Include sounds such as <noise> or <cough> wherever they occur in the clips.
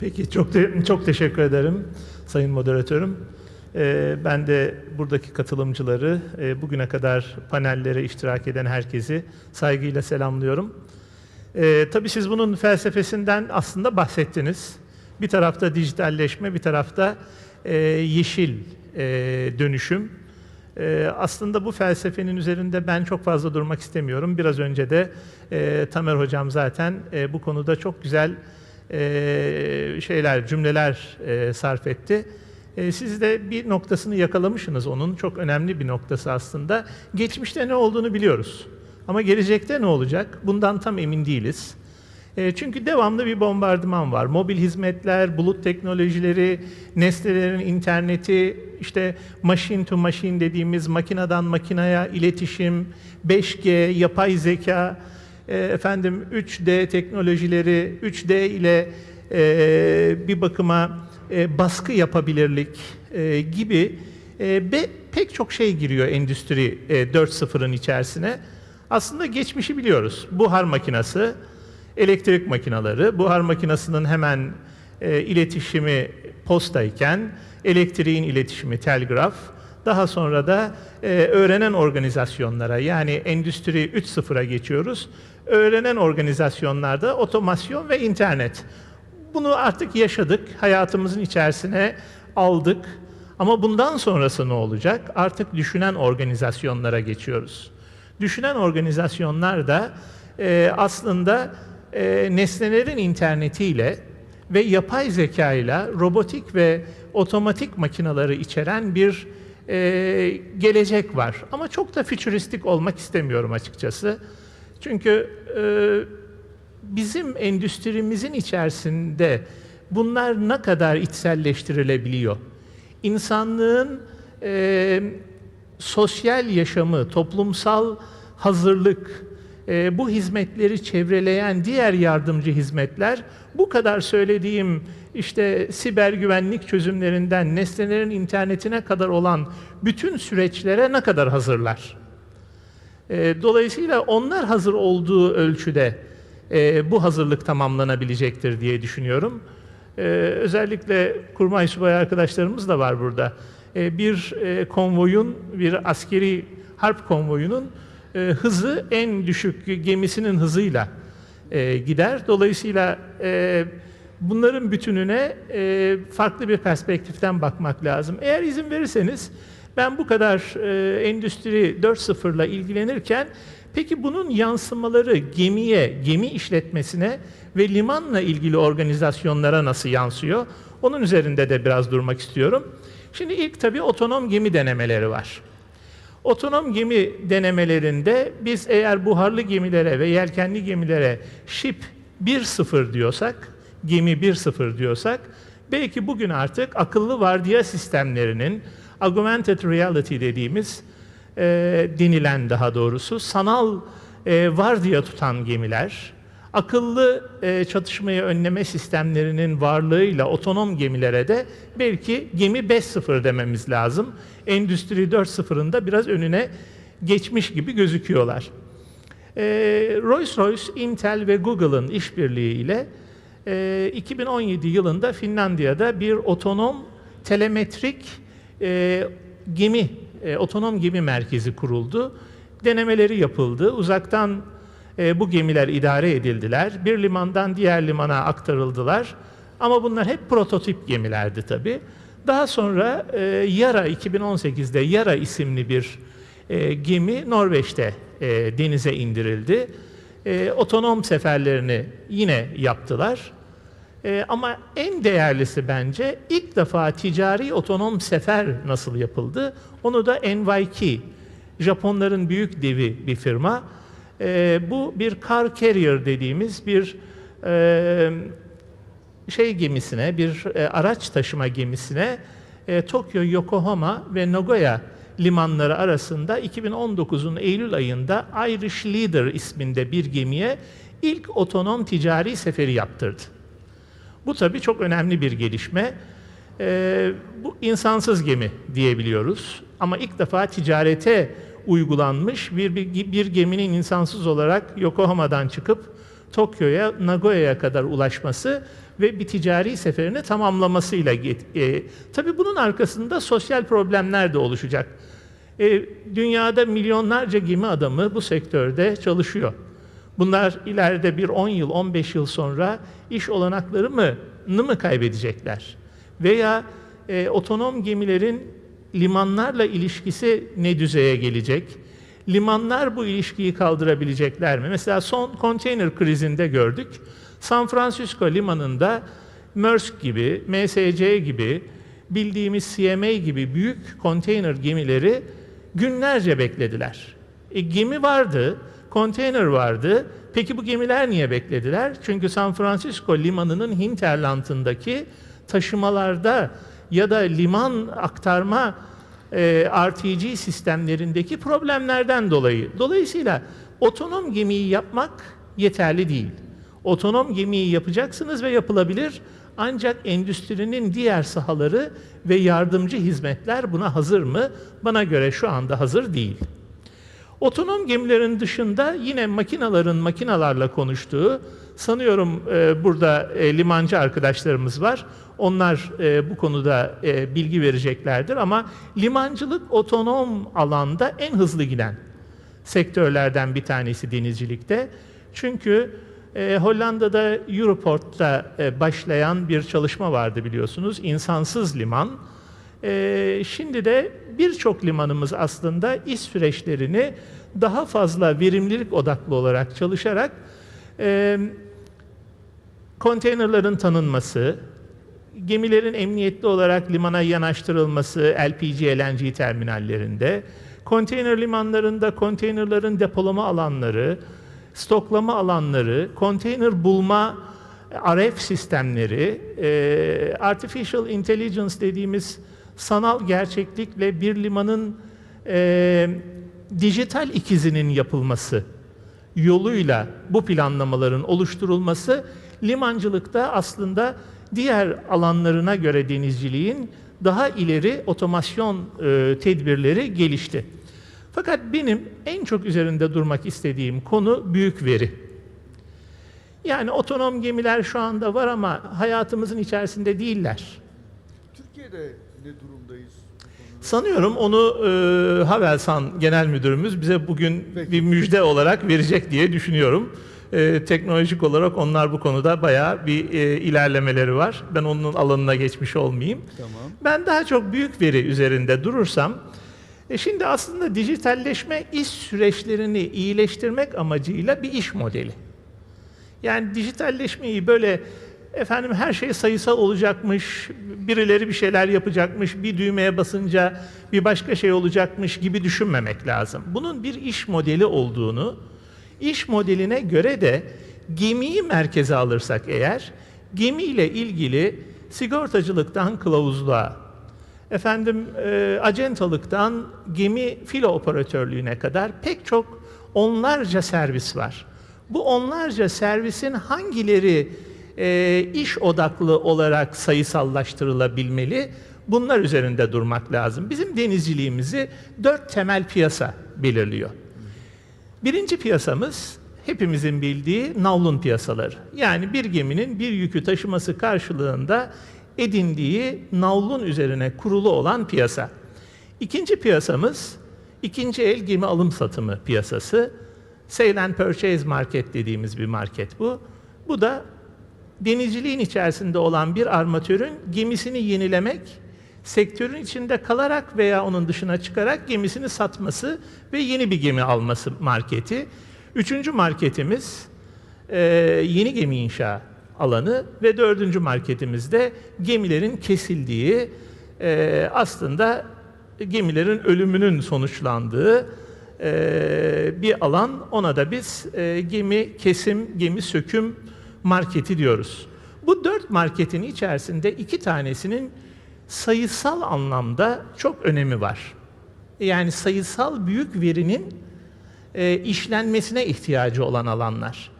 Peki çok te- çok teşekkür ederim sayın moderatörüm. Ee, ben de buradaki katılımcıları, e, bugüne kadar panellere iştirak eden herkesi saygıyla selamlıyorum. Ee, tabii siz bunun felsefesinden aslında bahsettiniz. Bir tarafta dijitalleşme, bir tarafta e, yeşil e, dönüşüm. E, aslında bu felsefenin üzerinde ben çok fazla durmak istemiyorum. Biraz önce de e, Tamer Hocam zaten e, bu konuda çok güzel e, şeyler, cümleler e, sarf etti. E, siz de bir noktasını yakalamışsınız onun. Çok önemli bir noktası aslında. Geçmişte ne olduğunu biliyoruz. Ama gelecekte ne olacak? Bundan tam emin değiliz. E, çünkü devamlı bir bombardıman var. Mobil hizmetler, bulut teknolojileri, nesnelerin interneti, işte machine to machine dediğimiz makineden makineye iletişim, 5G, yapay zeka, e, efendim 3D teknolojileri, 3D ile e, bir bakıma e, baskı yapabilirlik gibi e, pek çok şey giriyor Endüstri e, 4.0'ın içerisine. Aslında geçmişi biliyoruz. Buhar makinası, elektrik makinaları, buhar makinasının hemen iletişimi postayken, elektriğin iletişimi telgraf, daha sonra da e, öğrenen organizasyonlara yani Endüstri 3.0'a geçiyoruz. Öğrenen organizasyonlarda otomasyon ve internet. Bunu artık yaşadık, hayatımızın içerisine aldık. Ama bundan sonrası ne olacak? Artık düşünen organizasyonlara geçiyoruz. Düşünen organizasyonlar da e, aslında e, nesnelerin internetiyle ve yapay zeka ile robotik ve otomatik makinaları içeren bir e, gelecek var. Ama çok da fütüristik olmak istemiyorum açıkçası. Çünkü e, bizim endüstrimizin içerisinde bunlar ne kadar içselleştirilebiliyor? İnsanlığın e, sosyal yaşamı, toplumsal hazırlık, e, bu hizmetleri çevreleyen diğer yardımcı hizmetler bu kadar söylediğim işte siber güvenlik çözümlerinden nesnelerin internetine kadar olan bütün süreçlere ne kadar hazırlar? E, dolayısıyla onlar hazır olduğu ölçüde e, bu hazırlık tamamlanabilecektir diye düşünüyorum. E, özellikle kurmay subay arkadaşlarımız da var burada. E, bir e, konvoyun, bir askeri harp konvoyunun e, hızı en düşük gemisinin hızıyla e, gider. Dolayısıyla e, bunların bütününe e, farklı bir perspektiften bakmak lazım. Eğer izin verirseniz ben bu kadar e, Endüstri 4.0 ile ilgilenirken peki bunun yansımaları gemiye, gemi işletmesine ve limanla ilgili organizasyonlara nasıl yansıyor? Onun üzerinde de biraz durmak istiyorum. Şimdi ilk tabii otonom gemi denemeleri var. Otonom gemi denemelerinde biz eğer buharlı gemilere ve yelkenli gemilere ship 1.0 diyorsak, gemi 1.0 diyorsak, belki bugün artık akıllı vardiya sistemlerinin augmented reality dediğimiz e, denilen daha doğrusu sanal e, vardiya tutan gemiler, akıllı e, çatışmayı önleme sistemlerinin varlığıyla otonom gemilere de belki gemi 5.0 dememiz lazım. Endüstri 4.0'ın da biraz önüne geçmiş gibi gözüküyorlar. E, Rolls-Royce, Intel ve Google'ın işbirliğiyle e, 2017 yılında Finlandiya'da bir otonom telemetrik e, gemi, e, otonom gemi merkezi kuruldu. Denemeleri yapıldı. Uzaktan e, bu gemiler idare edildiler. Bir limandan diğer limana aktarıldılar. Ama bunlar hep prototip gemilerdi tabii. Daha sonra e, Yara 2018'de Yara isimli bir e, gemi Norveç'te e, denize indirildi. E, otonom seferlerini yine yaptılar. E, ama en değerlisi bence ilk defa ticari otonom sefer nasıl yapıldı? Onu da NYK, Japonların büyük devi bir firma. E, bu bir car carrier dediğimiz bir e, şey gemisine, bir e, araç taşıma gemisine e, Tokyo, Yokohama ve Nagoya limanları arasında 2019'un Eylül ayında Irish Leader isminde bir gemiye ilk otonom ticari seferi yaptırdı. Bu tabii çok önemli bir gelişme. Ee, bu insansız gemi diyebiliyoruz. Ama ilk defa ticarete uygulanmış bir, bir, bir geminin insansız olarak Yokohama'dan çıkıp Tokyo'ya, Nagoya'ya kadar ulaşması ve bir ticari seferini tamamlamasıyla e, tabii bunun arkasında sosyal problemler de oluşacak. E, dünyada milyonlarca gemi adamı bu sektörde çalışıyor. Bunlar ileride bir 10 yıl, 15 yıl sonra iş olanakları mı, mı kaybedecekler? Veya e, otonom gemilerin limanlarla ilişkisi ne düzeye gelecek? Limanlar bu ilişkiyi kaldırabilecekler mi? Mesela son konteyner krizinde gördük. San Francisco limanında Maersk gibi, MSC gibi, bildiğimiz CMA gibi büyük konteyner gemileri günlerce beklediler. E, gemi vardı, konteyner vardı. Peki bu gemiler niye beklediler? Çünkü San Francisco limanının hinterlandındaki taşımalarda ya da liman aktarma e, RTG sistemlerindeki problemlerden dolayı. Dolayısıyla otonom gemiyi yapmak yeterli değil. Otonom gemiyi yapacaksınız ve yapılabilir. Ancak endüstrinin diğer sahaları ve yardımcı hizmetler buna hazır mı? Bana göre şu anda hazır değil. Otonom gemilerin dışında yine makinaların makinalarla konuştuğu, sanıyorum e, burada e, limancı arkadaşlarımız var. Onlar e, bu konuda e, bilgi vereceklerdir ama limancılık otonom alanda en hızlı giden sektörlerden bir tanesi denizcilikte. Çünkü e, Hollanda'da Europort'ta e, başlayan bir çalışma vardı biliyorsunuz. insansız liman. E, şimdi de birçok limanımız aslında iş süreçlerini daha fazla verimlilik odaklı olarak çalışarak e, konteynerların tanınması, gemilerin emniyetli olarak limana yanaştırılması LPG, LNG terminallerinde, konteyner limanlarında konteynerların depolama alanları, stoklama alanları, konteyner bulma RF sistemleri, e, artificial intelligence dediğimiz sanal gerçeklikle bir limanın e, dijital ikizinin yapılması yoluyla bu planlamaların oluşturulması limancılıkta aslında diğer alanlarına göre denizciliğin daha ileri otomasyon e, tedbirleri gelişti. Fakat benim en çok üzerinde durmak istediğim konu büyük veri. Yani otonom gemiler şu anda var ama hayatımızın içerisinde değiller. Türkiye'de ne durumdayız? Sanıyorum onu e, Havelsan Genel Müdürümüz bize bugün Peki. bir müjde <laughs> olarak verecek diye düşünüyorum. E, teknolojik olarak onlar bu konuda bayağı bir e, ilerlemeleri var. Ben onun alanına geçmiş olmayayım. Tamam. Ben daha çok büyük veri üzerinde durursam, e şimdi aslında dijitalleşme iş süreçlerini iyileştirmek amacıyla bir iş modeli. Yani dijitalleşmeyi böyle efendim her şey sayısal olacakmış, birileri bir şeyler yapacakmış, bir düğmeye basınca bir başka şey olacakmış gibi düşünmemek lazım. Bunun bir iş modeli olduğunu, iş modeline göre de gemiyi merkeze alırsak eğer, gemiyle ilgili sigortacılıktan kılavuzluğa, efendim e, acentalıktan gemi filo operatörlüğüne kadar pek çok onlarca servis var. Bu onlarca servisin hangileri e, iş odaklı olarak sayısallaştırılabilmeli? Bunlar üzerinde durmak lazım. Bizim denizciliğimizi dört temel piyasa belirliyor. Birinci piyasamız hepimizin bildiği navlun piyasaları. Yani bir geminin bir yükü taşıması karşılığında edindiği navlun üzerine kurulu olan piyasa. İkinci piyasamız ikinci el gemi alım satımı piyasası. Sale and Purchase Market dediğimiz bir market bu. Bu da denizciliğin içerisinde olan bir armatörün gemisini yenilemek, sektörün içinde kalarak veya onun dışına çıkarak gemisini satması ve yeni bir gemi alması marketi. Üçüncü marketimiz e, yeni gemi inşa alanı ve dördüncü marketimizde gemilerin kesildiği, e, aslında gemilerin ölümünün sonuçlandığı e, bir alan. Ona da biz gemi kesim, gemi söküm marketi diyoruz. Bu dört marketin içerisinde iki tanesinin sayısal anlamda çok önemi var. Yani sayısal büyük verinin e, işlenmesine ihtiyacı olan alanlar.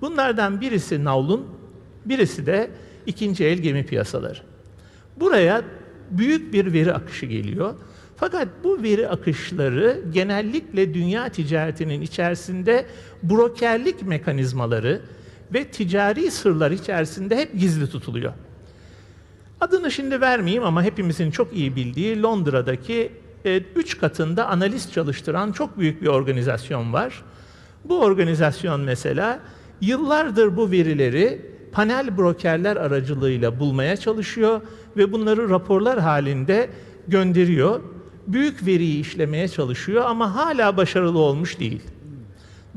Bunlardan birisi navlun, birisi de ikinci el gemi piyasaları. Buraya büyük bir veri akışı geliyor. Fakat bu veri akışları genellikle dünya ticaretinin içerisinde brokerlik mekanizmaları ve ticari sırlar içerisinde hep gizli tutuluyor. Adını şimdi vermeyeyim ama hepimizin çok iyi bildiği Londra'daki 3 katında analist çalıştıran çok büyük bir organizasyon var. Bu organizasyon mesela yıllardır bu verileri panel brokerler aracılığıyla bulmaya çalışıyor ve bunları raporlar halinde gönderiyor. Büyük veriyi işlemeye çalışıyor ama hala başarılı olmuş değil.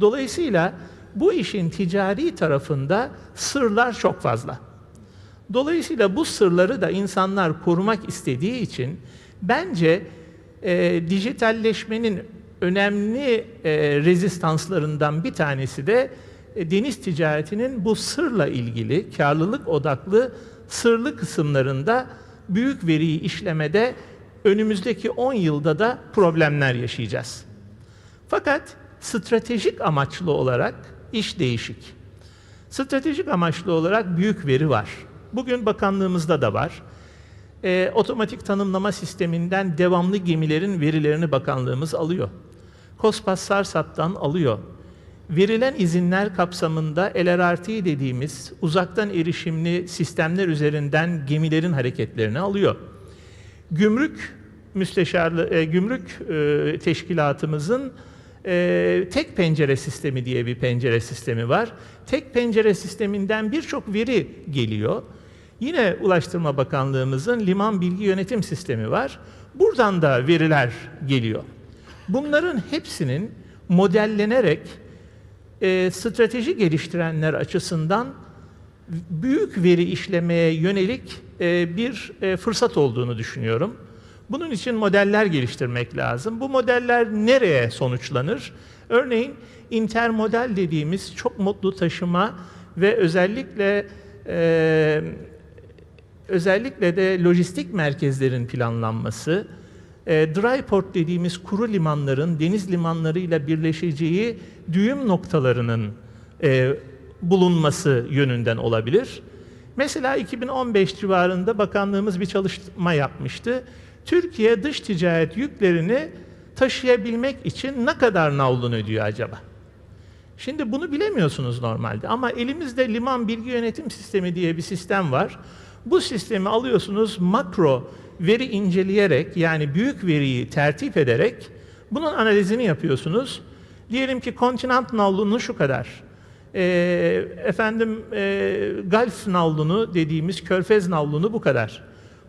Dolayısıyla bu işin ticari tarafında sırlar çok fazla. Dolayısıyla bu sırları da insanlar korumak istediği için bence e, dijitalleşmenin önemli e, rezistanslarından bir tanesi de e, deniz ticaretinin bu sırla ilgili karlılık odaklı sırlı kısımlarında büyük veriyi işlemede önümüzdeki 10 yılda da problemler yaşayacağız. Fakat stratejik amaçlı olarak iş değişik. Stratejik amaçlı olarak büyük veri var. Bugün bakanlığımızda da var. E, otomatik tanımlama sisteminden devamlı gemilerin verilerini bakanlığımız alıyor. Kospas Sarsat'tan alıyor. Verilen izinler kapsamında LRRT dediğimiz uzaktan erişimli sistemler üzerinden gemilerin hareketlerini alıyor. Gümrük müsteşarlı e, gümrük e, teşkilatımızın e, tek pencere sistemi diye bir pencere sistemi var. Tek pencere sisteminden birçok veri geliyor. Yine Ulaştırma Bakanlığımızın liman bilgi yönetim sistemi var. Buradan da veriler geliyor. Bunların hepsinin modellenerek e, strateji geliştirenler açısından büyük veri işlemeye yönelik e, bir e, fırsat olduğunu düşünüyorum. Bunun için modeller geliştirmek lazım. Bu modeller nereye sonuçlanır? Örneğin intermodal dediğimiz çok mutlu taşıma ve özellikle e, özellikle de lojistik merkezlerin planlanması, e, dry port dediğimiz kuru limanların deniz limanlarıyla birleşeceği düğüm noktalarının e, bulunması yönünden olabilir. Mesela 2015 civarında bakanlığımız bir çalışma yapmıştı. Türkiye dış ticaret yüklerini taşıyabilmek için ne kadar navlun ödüyor acaba? Şimdi bunu bilemiyorsunuz normalde ama elimizde liman bilgi yönetim sistemi diye bir sistem var. Bu sistemi alıyorsunuz makro veri inceleyerek yani büyük veriyi tertip ederek bunun analizini yapıyorsunuz. Diyelim ki kontinent navlunu şu kadar. Ee, efendim e, Gulf navlunu dediğimiz körfez navlunu bu kadar.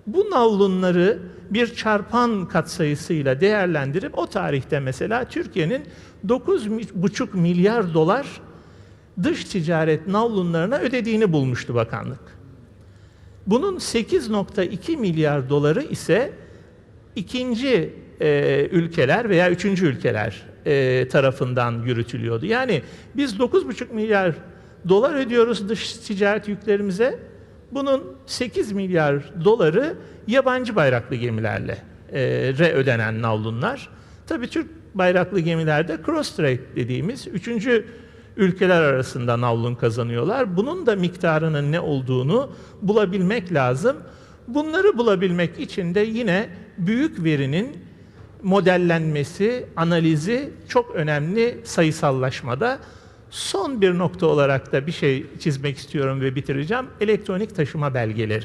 Bu navlunları bir çarpan katsayısıyla değerlendirip o tarihte mesela Türkiye'nin 9,5 milyar dolar dış ticaret navlunlarına ödediğini bulmuştu bakanlık. Bunun 8.2 milyar doları ise ikinci e, ülkeler veya üçüncü ülkeler e, tarafından yürütülüyordu. Yani biz 9,5 milyar dolar ödüyoruz dış ticaret yüklerimize. Bunun 8 milyar doları yabancı bayraklı gemilerle e, re ödenen navlunlar. Tabii Türk bayraklı gemilerde cross trade dediğimiz üçüncü ülkeler arasında navlun kazanıyorlar. Bunun da miktarının ne olduğunu bulabilmek lazım. Bunları bulabilmek için de yine büyük verinin modellenmesi, analizi çok önemli sayısallaşmada. Son bir nokta olarak da bir şey çizmek istiyorum ve bitireceğim. Elektronik taşıma belgeleri.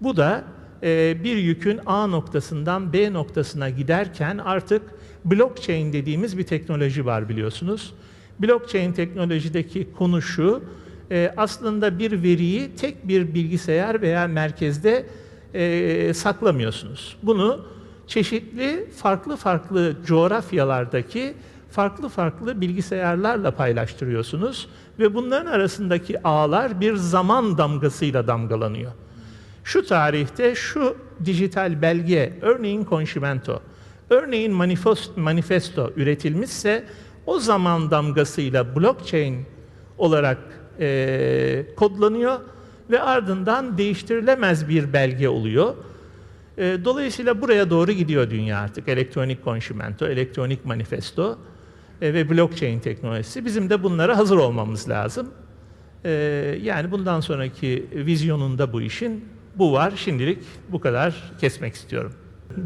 Bu da e, bir yükün A noktasından B noktasına giderken artık blockchain dediğimiz bir teknoloji var biliyorsunuz. Blockchain teknolojideki konu şu, e, aslında bir veriyi tek bir bilgisayar veya merkezde e, saklamıyorsunuz. Bunu çeşitli farklı farklı coğrafyalardaki farklı farklı bilgisayarlarla paylaştırıyorsunuz ve bunların arasındaki ağlar bir zaman damgasıyla damgalanıyor. Şu tarihte şu dijital belge, örneğin konşimento, örneğin manifesto, manifesto üretilmişse o zaman damgasıyla blockchain olarak e, kodlanıyor ve ardından değiştirilemez bir belge oluyor. Dolayısıyla buraya doğru gidiyor dünya artık. Elektronik konşimento, elektronik manifesto ve blockchain teknolojisi. Bizim de bunlara hazır olmamız lazım. E, yani bundan sonraki vizyonunda bu işin bu var. Şimdilik bu kadar kesmek istiyorum.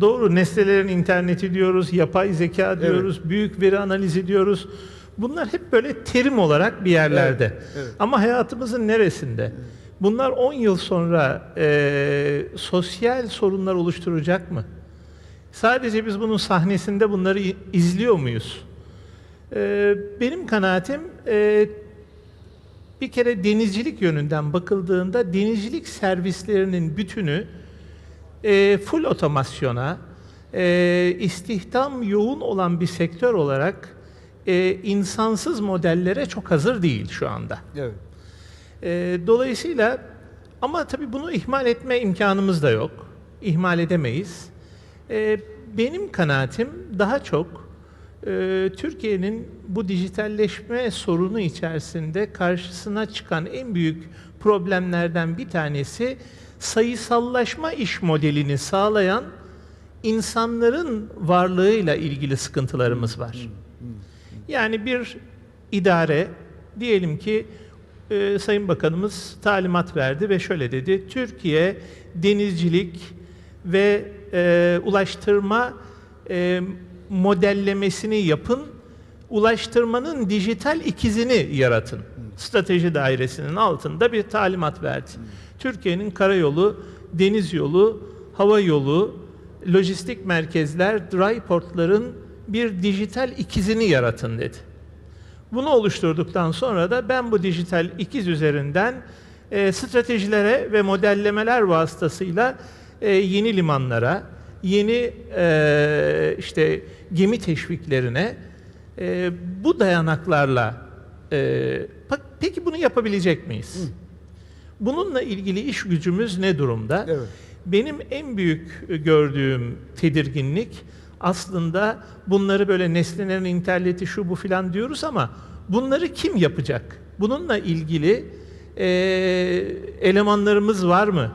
Doğru, nesnelerin interneti diyoruz, yapay zeka diyoruz, büyük veri analizi diyoruz. Bunlar hep böyle terim olarak bir yerlerde. Evet, evet. Ama hayatımızın neresinde? Bunlar 10 yıl sonra e, sosyal sorunlar oluşturacak mı? Sadece biz bunun sahnesinde bunları izliyor muyuz? E, benim kanaatim e, bir kere denizcilik yönünden bakıldığında denizcilik servislerinin bütünü e, full otomasyona, e, istihdam yoğun olan bir sektör olarak e, insansız modellere çok hazır değil şu anda. Evet. E, dolayısıyla ama tabii bunu ihmal etme imkanımız da yok. İhmal edemeyiz. E, benim kanaatim daha çok e, Türkiye'nin bu dijitalleşme sorunu içerisinde karşısına çıkan en büyük problemlerden bir tanesi sayısallaşma iş modelini sağlayan insanların varlığıyla ilgili sıkıntılarımız var. Yani bir idare diyelim ki e, Sayın Bakanımız talimat verdi ve şöyle dedi. Türkiye denizcilik ve e, ulaştırma e, modellemesini yapın. Ulaştırmanın dijital ikizini yaratın. Strateji dairesinin altında bir talimat verdi. Türkiye'nin karayolu, deniz yolu, hava yolu, lojistik merkezler, dry portların bir dijital ikizini yaratın dedi. Bunu oluşturduktan sonra da ben bu dijital ikiz üzerinden e, stratejilere ve modellemeler vasıtasıyla e, yeni limanlara, yeni e, işte gemi teşviklerine e, bu dayanaklarla e, peki bunu yapabilecek miyiz? Bununla ilgili iş gücümüz ne durumda? Evet. Benim en büyük gördüğüm tedirginlik aslında bunları böyle nesnelerin interneti şu bu filan diyoruz ama bunları kim yapacak? Bununla ilgili e, elemanlarımız var mı?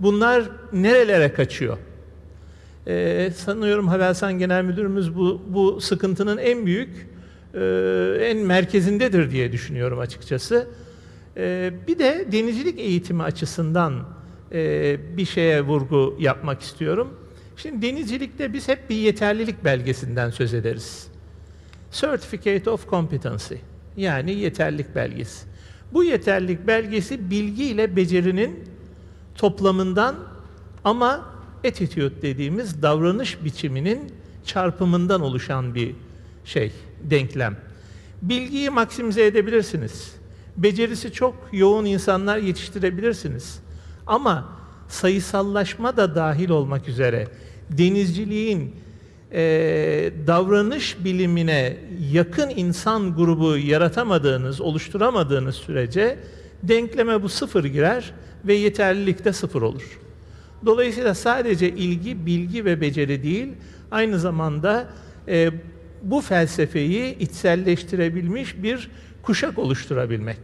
Bunlar nerelere kaçıyor? E, sanıyorum Havelsan Genel Müdürümüz bu, bu sıkıntının en büyük, e, en merkezindedir diye düşünüyorum açıkçası. E, bir de denizcilik eğitimi açısından e, bir şeye vurgu yapmak istiyorum. Şimdi denizcilikte biz hep bir yeterlilik belgesinden söz ederiz. Certificate of Competency yani yeterlilik belgesi. Bu yeterlilik belgesi bilgi ile becerinin toplamından ama attitude dediğimiz davranış biçiminin çarpımından oluşan bir şey, denklem. Bilgiyi maksimize edebilirsiniz. Becerisi çok yoğun insanlar yetiştirebilirsiniz. Ama sayısallaşma da dahil olmak üzere denizciliğin eee, davranış bilimine yakın insan grubu yaratamadığınız, oluşturamadığınız sürece denkleme bu sıfır girer ve yeterlilik de sıfır olur. Dolayısıyla sadece ilgi, bilgi ve beceri değil, aynı zamanda e, bu felsefeyi içselleştirebilmiş bir kuşak oluşturabilmek.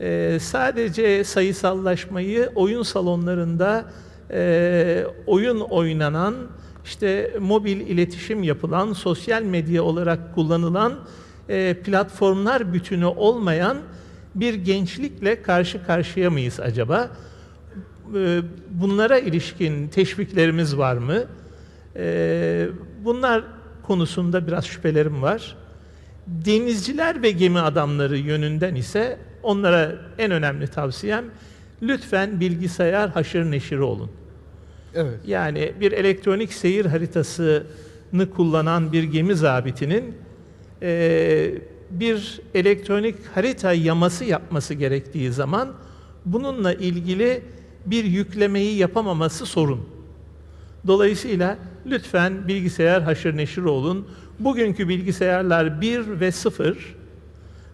E, sadece sayısallaşmayı oyun salonlarında e, oyun oynanan, işte mobil iletişim yapılan, sosyal medya olarak kullanılan e, platformlar bütünü olmayan bir gençlikle karşı karşıya mıyız acaba? E, bunlara ilişkin teşviklerimiz var mı? E, bunlar konusunda biraz şüphelerim var. Denizciler ve gemi adamları yönünden ise onlara en önemli tavsiyem lütfen bilgisayar haşır neşiri olun. Evet. Yani bir elektronik seyir haritasını kullanan bir gemi zabitinin eee, bir elektronik harita yaması yapması gerektiği zaman bununla ilgili bir yüklemeyi yapamaması sorun. Dolayısıyla lütfen bilgisayar haşır neşir olun. Bugünkü bilgisayarlar 1 ve 0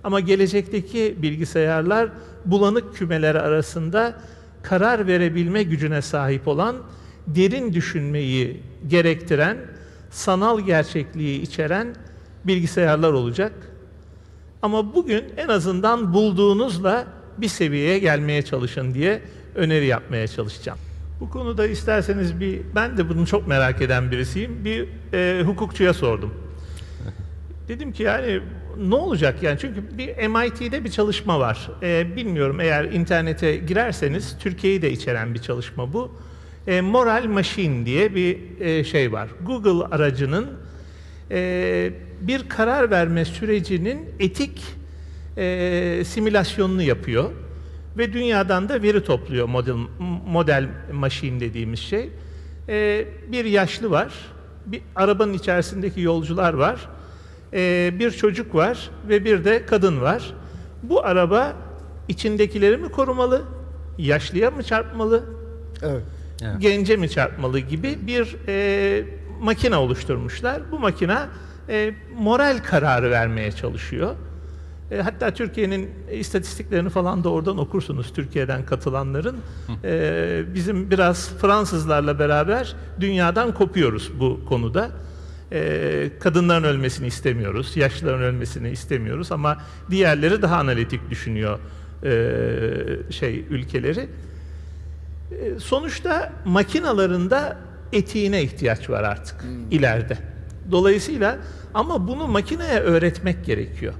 ama gelecekteki bilgisayarlar bulanık kümeler arasında karar verebilme gücüne sahip olan, derin düşünmeyi gerektiren, sanal gerçekliği içeren bilgisayarlar olacak. Ama bugün en azından bulduğunuzla bir seviyeye gelmeye çalışın diye öneri yapmaya çalışacağım. Bu konuda isterseniz bir, ben de bunu çok merak eden birisiyim. Bir e, hukukçuya sordum. <laughs> Dedim ki yani ne olacak yani çünkü bir MIT'de bir çalışma var. Ee, bilmiyorum eğer internete girerseniz Türkiye'yi de içeren bir çalışma bu. Ee, Moral Machine diye bir e, şey var. Google aracının e, bir karar verme sürecinin etik e, simülasyonunu yapıyor ve dünyadan da veri topluyor model model machine dediğimiz şey. E, bir yaşlı var, bir arabanın içerisindeki yolcular var, e, bir çocuk var ve bir de kadın var. Bu araba içindekileri mi korumalı, yaşlıya mı çarpmalı, Evet. Evet. gence mi çarpmalı gibi bir e, makine oluşturmuşlar. Bu makine e, moral kararı vermeye çalışıyor. E, hatta Türkiye'nin istatistiklerini falan da oradan okursunuz Türkiye'den katılanların. E, bizim biraz Fransızlarla beraber dünyadan kopuyoruz bu konuda. E, kadınların ölmesini istemiyoruz, yaşlıların ölmesini istemiyoruz ama diğerleri daha analitik düşünüyor e, şey ülkeleri. E, Sonuçta makinalarında etiğine ihtiyaç var artık ileride. Dolayısıyla ama bunu makineye öğretmek gerekiyor.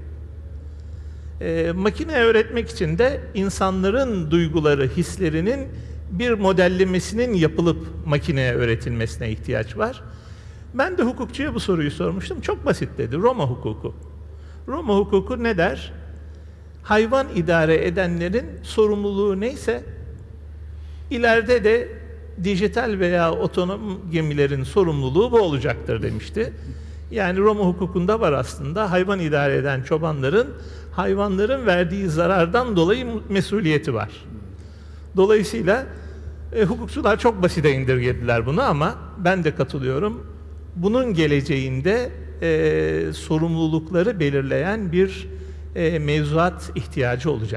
E, makineye öğretmek için de insanların duyguları, hislerinin bir modellemesinin yapılıp makineye öğretilmesine ihtiyaç var. Ben de hukukçuya bu soruyu sormuştum. Çok basit dedi. Roma hukuku. Roma hukuku ne der? Hayvan idare edenlerin sorumluluğu neyse İleride de dijital veya otonom gemilerin sorumluluğu bu olacaktır demişti. Yani Roma hukukunda var aslında hayvan idare eden çobanların hayvanların verdiği zarardan dolayı mesuliyeti var. Dolayısıyla e, hukukçular çok basite indirgediler bunu ama ben de katılıyorum. Bunun geleceğinde e, sorumlulukları belirleyen bir e, mevzuat ihtiyacı olacak.